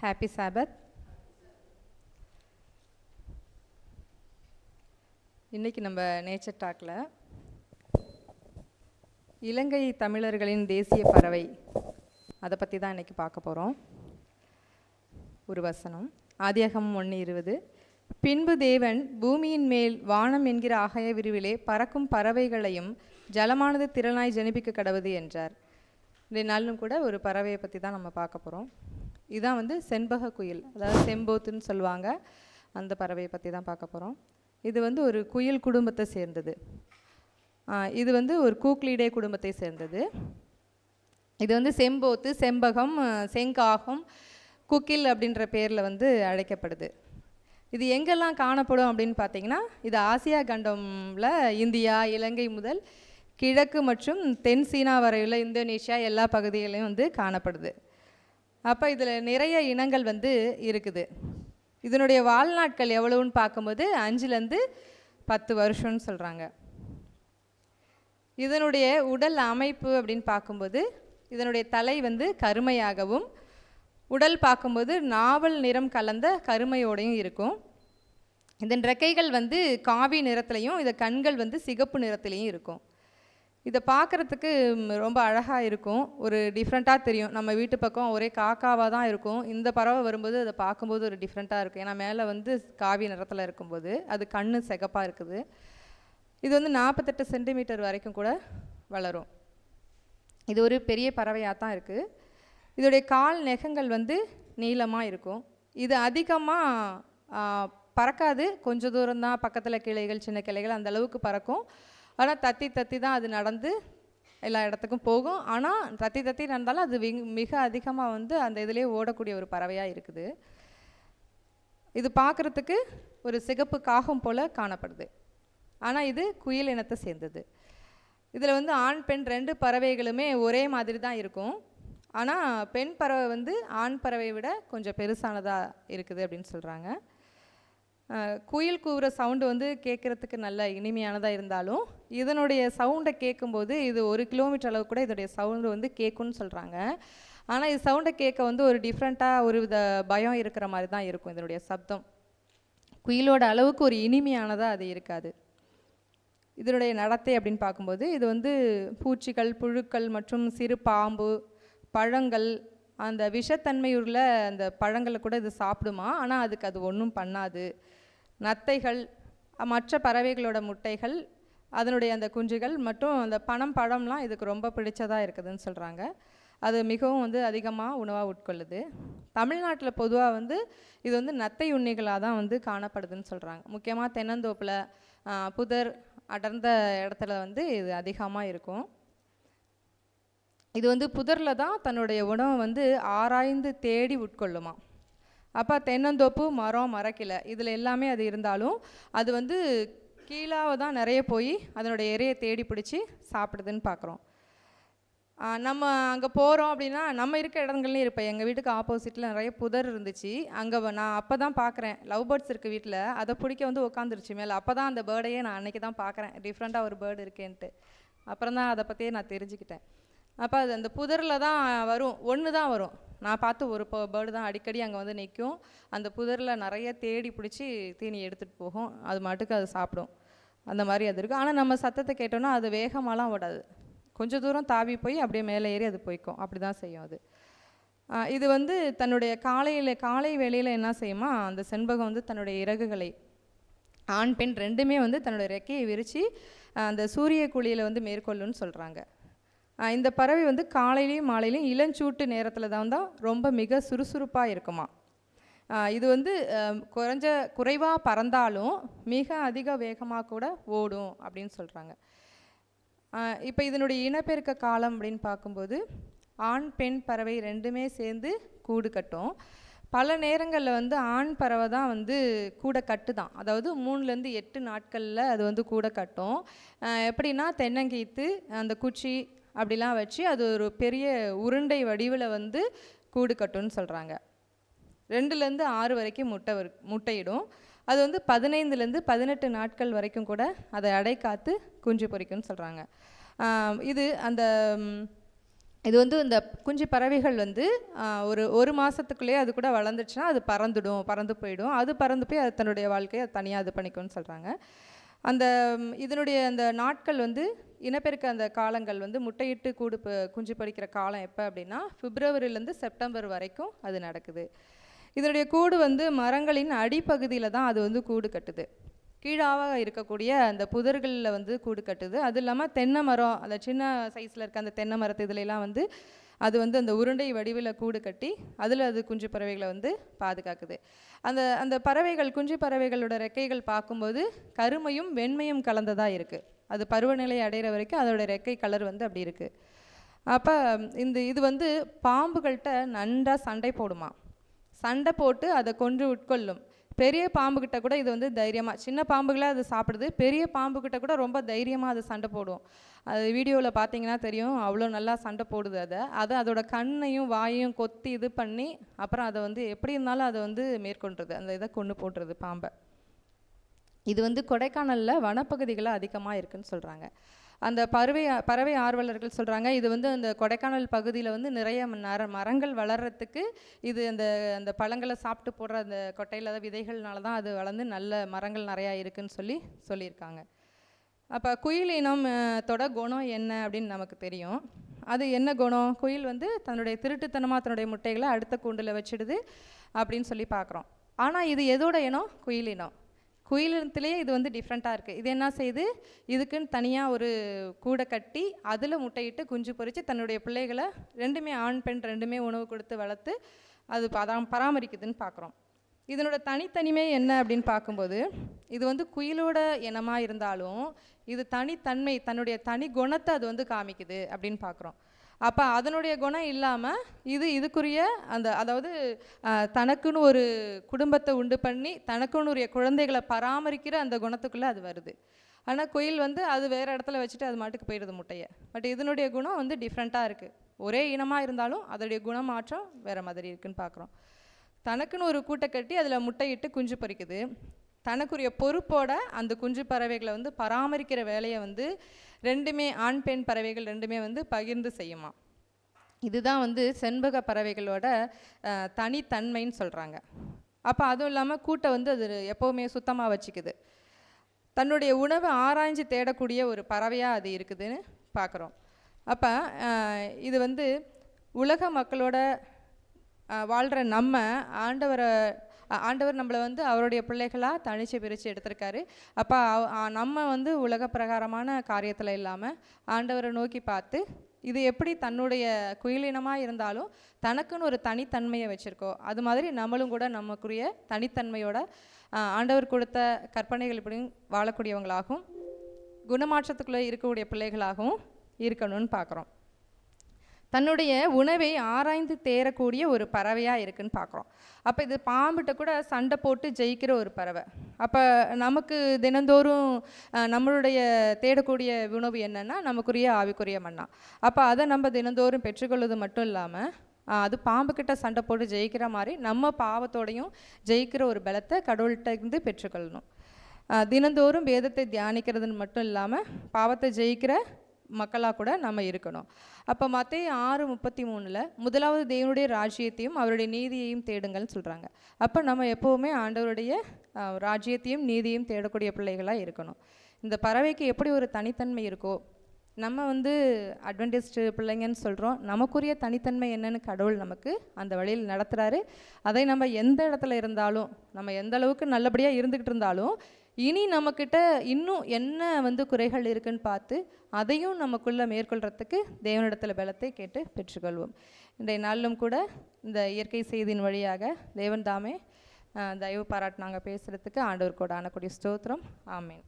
Happy சாபத் இன்றைக்கி நம்ம nature டாக்கில் இலங்கை தமிழர்களின் தேசிய பறவை. அதை பற்றி தான் இன்னைக்கு பார்க்க போகிறோம் ஒரு வசனம். ஆதியகம் ஒன்று இருபது. பின்பு தேவன் பூமியின் மேல் வானம் என்கிற ஆகாய விரிவிலே பறக்கும் பறவைகளையும் ஜலமானது திரளாய் ஜனிப்பிக்க கடவுது என்றார். இந்த நாளிலும் கூட ஒரு பறவையை பற்றி தான் நம்ம பார்க்க போகிறோம் இதான் வந்து செண்பக குயில் அதாவது செம்போத்துன்னு சொல்லுவாங்க. அந்த பறவையை பற்றி தான் பார்க்க போகிறோம் இது வந்து ஒரு குயில் குடும்பத்தை சேர்ந்தது. இது வந்து ஒரு கூக்லீடே குடும்பத்தை சேர்ந்தது. இது வந்து செம்போத்து செம்பகம் செங்காகம் குக்கில் அப்படின்ற பேரில் வந்து அழைக்கப்படுது. இது எங்கெல்லாம் காணப்படும் அப்படின்னு பார்த்தீங்கன்னா இது ஆசியா கண்டமில் இந்தியா இலங்கை முதல் கிழக்கு மற்றும் தென் சீனா வரையுள்ள இந்தோனேஷியா எல்லா பகுதிகளையும் வந்து காணப்படுது. அப்போ இதில் நிறைய இனங்கள் வந்து இருக்குது. இதனுடைய வாழ்நாட்கள் எவ்வளவுன்னு பார்க்கும்போது அஞ்சுலேருந்து பத்து வருஷம்னு சொல்கிறாங்க இதனுடைய உடல் அமைப்பு அப்படின்னு பார்க்கும்போது இதனுடைய தலை வந்து கருமையாகவும் உடல் பார்க்கும்போது நாவல் நிறம் கலந்த கருமையோடையும் இருக்கும். இதன் ரெக்கைகள் வந்து காவி நிறத்துலையும் இதை கண்கள் வந்து சிகப்பு நிறத்துலையும் இருக்கும். இதை பார்க்குறதுக்கு ரொம்ப அழகாக இருக்கும். ஒரு டிஃப்ரெண்ட்டாக தெரியும். நம்ம வீட்டு பக்கம் ஒரே காக்காவாக தான் இருக்கும். இந்த பறவை வரும்போது அதை பார்க்கும்போது ஒரு டிஃப்ரெண்ட்டாக இருக்கும். ஏன்னா மேலே வந்து காவி நிறத்தில் இருக்கும்போது அது கண் சிகப்பாக இருக்குது. இது வந்து நாற்பத்தெட்டு சென்டிமீட்டர் வரைக்கும் கூட வளரும். இது ஒரு பெரிய பறவையாக தான் இருக்குது இதோடைய கால் நெகங்கள் வந்து நீளமாக இருக்கும். இது அதிகமாக பறக்காது. கொஞ்ச தூரம் தான் பக்கத்தில் கிளைகள் சின்ன கிளைகள் அந்த அளவுக்கு பறக்கும். ஆனால் தத்தி தத்தி தான் அது நடந்து எல்லா இடத்துக்கும் போகும். ஆனால் தத்தி தத்தி நடந்தாலும் அது விங் மிக அதிகமாக வந்து அந்த இதிலே ஓடக்கூடிய ஒரு பறவையாக இருக்குது. இது பார்க்குறதுக்கு ஒரு சிகப்பு காகம் போல் காணப்படுது. ஆனால் இது குயில் இனத்தை சேர்ந்தது. இதில் வந்து ஆண் பெண் ரெண்டு பறவைகளுமே ஒரே மாதிரி தான் இருக்கும். ஆனால் பெண் பறவை வந்து ஆண் பறவையை விட கொஞ்சம் பெருசானதாக இருக்குது அப்படின்னு சொல்கிறாங்க குயில் கூவுற சவுண்டு வந்து கேட்குறதுக்கு நல்ல இனிமையானதாக இருந்தாலும் இதனுடைய சவுண்டை கேட்கும்போது இது ஒரு கிலோமீட்டர் அளவு கூட இதனுடைய சவுண்டு வந்து கேட்கும்னு சொல்கிறாங்க ஆனால் இது சவுண்டை கேட்க வந்து ஒரு டிஃப்ரெண்ட்டாக ஒரு வித பயம் இருக்கிற மாதிரி தான் இருக்கும் இதனுடைய சப்தம். குயிலோட அளவுக்கு ஒரு இனிமையானதாக அது இருக்காது. இதனுடைய நடத்தை அப்படின்னு பார்க்கும்போது இது வந்து பூச்சிகள் புழுக்கள் மற்றும் சிறு பாம்பு பழங்கள் அந்த விஷத்தன்மையுள்ள அந்த பழங்களை கூட இது சாப்பிடுமா? ஆனால் அதுக்கு அது ஒன்றும் பண்ணாது. நத்தைகள் மற்ற பறவைகளோட முட்டைகள் அதனுடைய அந்த குஞ்சுகள் மற்றும் அந்த பனம் பழம்லாம் இதுக்கு ரொம்ப பிடிச்சதாக இருக்குதுன்னு சொல்கிறாங்க அது மிகவும் வந்து அதிகமாக உணவாக உட்கொள்ளுது. தமிழ்நாட்டில் பொதுவாக வந்து இது வந்து நத்தை உண்ணிகளாக தான் வந்து காணப்படுதுன்னு சொல்கிறாங்க முக்கியமாக தென்னந்தோப்பில் புதர் அடர்ந்த இடத்துல வந்து இது அதிகமாக இருக்கும். இது வந்து புதரில் தான் தன்னுடைய உணவை வந்து ஆராய்ந்து தேடி உட்கொள்ளுமா. அப்போ தென்னந்தோப்பு மரம் மரக்கிளை இதில் எல்லாமே அது இருந்தாலும் அது வந்து கீழாவ தான் நிறைய போய் அதனுடைய இரையை தேடி பிடிச்சி சாப்பிடுதுன்னு பார்க்குறோம். நம்ம அங்கே போகிறோம் அப்படின்னா நம்ம இருக்க இடங்கள்லையும் இருப்பேன். எங்கள் வீட்டுக்கு ஆப்போசிட்டில் நிறைய புதர் இருந்துச்சு. அங்கே நான் அப்போ தான் பார்க்குறேன். லவ் பேர்ட்ஸ் இருக்குது வீட்டில் அதை பிடிக்க வந்து உட்காந்துருச்சு மேலே. அப்போ தான் அந்த பேர்டையே நான் அன்றைக்கி தான் பார்க்குறேன் டிஃப்ரெண்ட்டாக ஒரு பேர்டு இருக்கேன்ட்டு. அப்புறம் தான் அதை பற்றியே நான் தெரிஞ்சுக்கிட்டேன். அப்போ அது அந்த புதரில் தான் வரும். ஒன்று தான் வரும். நான் பார்த்து ஒரு ப பேர்டு தான் அடிக்கடி அங்கே வந்து நிற்கும் அந்த புதரில் நிறைய தேடி பிடிச்சி தீனி எடுத்துகிட்டு போகும். அது மாட்டுக்கு அது சாப்பிடும். அந்த மாதிரி அது இருக்குது ஆனால் நம்ம சத்தத்தை கேட்டோன்னா அது வேகமாலாம் ஓடாது. கொஞ்சம் தூரம் தாவி போய் அப்படியே மேலே ஏறி அது போய்க்கும். அப்படி தான் செய்யும் அது. இது வந்து தன்னுடைய காலையில் காலை வேளையில் என்ன செய்யுமா? அந்த செண்பகம் வந்து தன்னுடைய இறகுகளை ஆண் பெண் ரெண்டுமே வந்து தன்னுடைய ரெக்கையை விரித்து அந்த சூரிய குழியில் வந்து மேற்கொள்ளுன்னு சொல்கிறாங்க இந்த பறவை வந்து காலையிலையும் மாலையிலையும் இளஞ்சூட்டு நேரத்தில் தான் தான் ரொம்ப மிக சுறுசுறுப்பாக இருக்குமா. இது வந்து குறைஞ்ச குறைவாக பறந்தாலும் மிக அதிக வேகமாக கூட ஓடும் அப்படின்னு சொல்கிறாங்க இப்போ இதனுடைய இனப்பெருக்க காலம் அப்படின்னு பார்க்கும்போது ஆண் பெண் பறவை ரெண்டுமே சேர்ந்து கூடு கட்டும். பல நேரங்களில் வந்து ஆண் பறவை தான் வந்து கூடை கட்டுதான். அதாவது மூணுலேருந்து எட்டு நாட்களில் அது வந்து கூட கட்டும். எப்படின்னா தென்னங்கீத்து அந்த குச்சி அப்படிலாம் வச்சு அது ஒரு பெரிய உருண்டை வடிவில் வந்து கூடு கட்டும்னு சொல்கிறாங்க ரெண்டுலேருந்து ஆறு வரைக்கும் முட்டை வரு முட்டையிடும். அது வந்து பதினைந்துலேருந்து பதினெட்டு நாட்கள் வரைக்கும் கூட அதை அடை காத்து குஞ்சு பொறிக்கும்னு சொல்கிறாங்க இது அந்த இது வந்து இந்த குஞ்சு பறவைகள் வந்து ஒரு ஒரு மாதத்துக்குள்ளேயே அது கூட வளர்ந்துச்சுன்னா அது பறந்துடும் பறந்து போயிடும். அது பறந்து போய் அது தன்னுடைய வாழ்க்கையை தனியாக இது பண்ணிக்கும்னு சொல்கிறாங்க அந்த இதனுடைய அந்த நாட்கள் வந்து இனப்பெருக்க அந்த காலங்கள் வந்து முட்டையிட்டு கூடு ப- குஞ்சு பொரிக்கிற காலம் எப்போ அப்படின்னா பிப்ரவரிலேருந்து செப்டம்பர் வரைக்கும் அது நடக்குது. இதனுடைய கூடு வந்து மரங்களின் அடிப்பகுதியில் தான் அது வந்து கூடு கட்டுது. கீழாக இருக்கக்கூடிய அந்த புதர்களில் வந்து கூடு கட்டுது. அது இல்லாமல் தென்னை மரம் அந்த சின்ன சைஸில் இருக்க அந்த தென்னை மரத்து இதுலலாம் வந்து அது வந்து அந்த உருண்டை வடிவில் கூடு கட்டி அதில் அது குஞ்சு பறவைகளை வந்து பாதுகாக்குது. அந்த அந்த பறவைகள் குஞ்சு பறவைகளோட ரெக்கைகள் பார்க்கும்போது கருமையும் வெண்மையும் கலந்ததாக இருக்குது அது பருவநிலை அடைகிற வரைக்கும் அதோட ரெக்கை கலர் வந்து அப்படி இருக்குது அப்போ இந்த இது வந்து பாம்புகள்கிட்ட நன்றாக சண்டை போடுமா? சண்டை போட்டு அதை கொன்று உட்கொள்ளும். பெரிய பாம்புக்கிட்ட கூட இது வந்து தைரியமாக சின்ன பாம்புகளை அது சாப்பிடுது பெரிய பாம்புக்கிட்ட கூட ரொம்ப தைரியமாக அது சண்டை போடும். அது வீடியோவில் பார்த்தீங்கன்னா தெரியும் அவ்வளோ நல்லா சண்டை போடுது அதை. அது அதோட கண்ணையும் வாயையும் கொத்தி இது பண்ணி அப்புறம் அதை வந்து எப்படி இருந்தாலும் அதை வந்து மேற்கொண்டுறது அந்த இதை கொண்டு போடுறது பாம்பை. இது வந்து கொடைக்கானலில் வனப்பகுதிகளில் அதிகமாக இருக்குதுன்னு சொல்கிறாங்க அந்த பறவை பறவை ஆர்வலர்கள் சொல்கிறாங்க இது வந்து அந்த கொடைக்கானல் பகுதியில் வந்து நிறைய நர மரங்கள் வளர்கிறதுக்கு இது அந்த அந்த பழங்களை சாப்பிட்டு போடுற அந்த கொட்டையில் விதைகள்னால தான் அது வளர்ந்து நல்ல மரங்கள் நிறையா இருக்குதுன்னு சொல்லி சொல்லியிருக்காங்க. அப்போ குயில் இனம் குணம் என்ன அப்படின்னு நமக்கு தெரியும். அது என்ன குணம்? குயில் வந்து தன்னுடைய திருட்டுத்தனமாக தன்னுடைய முட்டைகளை அடுத்த கூண்டில் வச்சிடுது அப்படின்னு சொல்லி பார்க்குறோம். ஆனால் இது எதோட இனம்? குயில் இனம். குயிலினத்துலேயே இது வந்து டிஃப்ரெண்ட்டாக இருக்குது இது என்ன செய்யுது இதுக்குன்னு தனியாக ஒரு கூடை கட்டி அதில் முட்டையிட்டு குஞ்சு பொறித்து தன்னுடைய பிள்ளைகளை ரெண்டுமே ஆண் பெண் ரெண்டுமே உணவு கொடுத்து வளர்த்து அது பதாம் பராமரிக்குதுன்னு பார்க்குறோம் இதனோட தனித்தனிமை என்ன அப்படின்னு பார்க்கும்போது இது வந்து குயிலோட இனமாக இருந்தாலும் இது தனித்தன்மை தன்னுடைய தனி குணத்தை அது வந்து காமிக்குது அப்படின்னு பார்க்குறோம் அப்போ அதனுடைய குணம் இல்லாமல் இது இதுக்குரிய அந்த அதாவது தனக்குன்னு ஒரு குடும்பத்தை உண்டு பண்ணி தனக்குன்னு குழந்தைகளை பராமரிக்கிற அந்த குணத்துக்குள்ளே அது வருது. ஆனால் குயில் வந்து அது வேறு இடத்துல வச்சுட்டு அது மாட்டுக்கு போயிடுது முட்டையை. பட் இதனுடைய குணம் வந்து டிஃப்ரெண்ட்டாக இருக்குது ஒரே இனமாக இருந்தாலும் அதோடைய குணமாற்றம் வேறு மாதிரி இருக்குதுன்னு பார்க்குறோம் தனக்குன்னு ஒரு கூட்டை கட்டி அதில் முட்டையிட்டு குஞ்சு பறிக்குது தனக்குரிய பொறுப்போட அந்த குஞ்சு பறவைகளை வந்து பராமரிக்கிற வேலையை வந்து ரெண்டுமே ஆண் பெண் பறவைகள் ரெண்டுமே வந்து பகிர்ந்து செய்யுமா? இதுதான் வந்து செண்பக பறவைகளோட தனித்தன்மைன்னு சொல்கிறாங்க அப்போ அதுவும் இல்லாமல் கூட்டை வந்து அது எப்போவுமே சுத்தமாக வச்சுக்குது. தன்னுடைய உணவை ஆராய்ஞ்சு தேடக்கூடிய ஒரு பறவையாக அது இருக்குதுன்னு பார்க்குறோம் அப்போ இது வந்து உலக மக்களோட வாழ்கிற நம்ம ஆண்டவரை ஆண்டவர் நம்மளை வந்து அவருடைய பிள்ளைகளாக தனிச்சு பிரித்து எடுத்திருக்காரு. அப்போ நம்ம வந்து உலக பிரகாரமான காரியத்தில் இல்லாமல் ஆண்டவரை நோக்கி பார்த்து இது எப்படி தன்னுடைய குயிலினமாக இருந்தாலும் தனக்குன்னு ஒரு தனித்தன்மையை வச்சுருக்கோ அது மாதிரி நம்மளும் கூட நமக்குரிய தனித்தன்மையோட ஆண்டவர் கொடுத்த கற்பனைகள் இப்படியும் வாழக்கூடியவங்களாகவும் குணமாற்றத்துக்குள்ளே இருக்கக்கூடிய பிள்ளைகளாகவும் இருக்கணும்னு பார்க்குறோம். தன்னுடைய உணவை ஆராய்ந்து தேரக்கூடிய ஒரு பறவையாக இருக்குன்னு பார்க்குறோம். அப்போ இது பாம்புகிட்ட கூட சண்டை போட்டு ஜெயிக்கிற ஒரு பறவை. அப்போ நமக்கு தினந்தோறும் நம்மளுடைய தேடக்கூடிய உணவு என்னென்னா நமக்குரிய ஆவிக்குரிய மண்ணா. அப்போ அதை நம்ம தினந்தோறும் பெற்றுக்கொள்வது மட்டும் இல்லாமல் அது பாம்புக்கிட்ட சண்டை போட்டு ஜெயிக்கிற மாதிரி நம்ம பாவத்தோடையும் ஜெயிக்கிற ஒரு பலத்தை கடவுள்கிட்ட இருந்து பெற்றுக்கொள்ளணும். தினந்தோறும் வேதத்தை தியானிக்கிறதுன்னு மட்டும் இல்லாமல் பாவத்தை ஜெயிக்கிற மக்களாக கூட நம்ம இருக்கணும். அப்போ மற்ற ஆறு முப்பத்தி மூணில் முதலாவது தேவனுடைய ராஜ்யத்தையும் அவருடைய நீதியையும் தேடுங்கள்னு சொல்கிறாங்க அப்போ நம்ம எப்போவுமே ஆண்டவருடைய ராஜ்யத்தையும் நீதியையும் தேடக்கூடிய பிள்ளைகளாக இருக்கணும். இந்த பறவைக்கு எப்படி ஒரு தனித்தன்மை இருக்கோ நம்ம வந்து அட்வென்டிஸ்ட் பிள்ளைங்கன்னு சொல்கிறோம் நமக்குரிய தனித்தன்மை என்னன்னு கடவுள் நமக்கு அந்த வழியில் நடத்துகிறாரு அதை நம்ம எந்த இடத்துல இருந்தாலும் நம்ம எந்த அளவுக்கு நல்லபடியாக இருந்துக்கிட்டு இருந்தாலும் இனி நம்மக்கிட்ட இன்னும் என்ன வந்து குறைகள் இருக்குன்னு பார்த்து அதையும் நமக்குள்ளே மேற்கொள்கிறதுக்கு தேவனிடத்தில் பலத்தை கேட்டு பெற்றுக்கொள்வோம். இன்றைய நாளிலும் கூட இந்த இயற்கை செய்தியின் வழியாக தேவன் தாமே தயவு பாராட்டு நாங்கள் பேசுகிறதுக்கு ஆண்டவர் கூட ஆனக்கூடிய ஸ்தோத்திரம். ஆமேன்.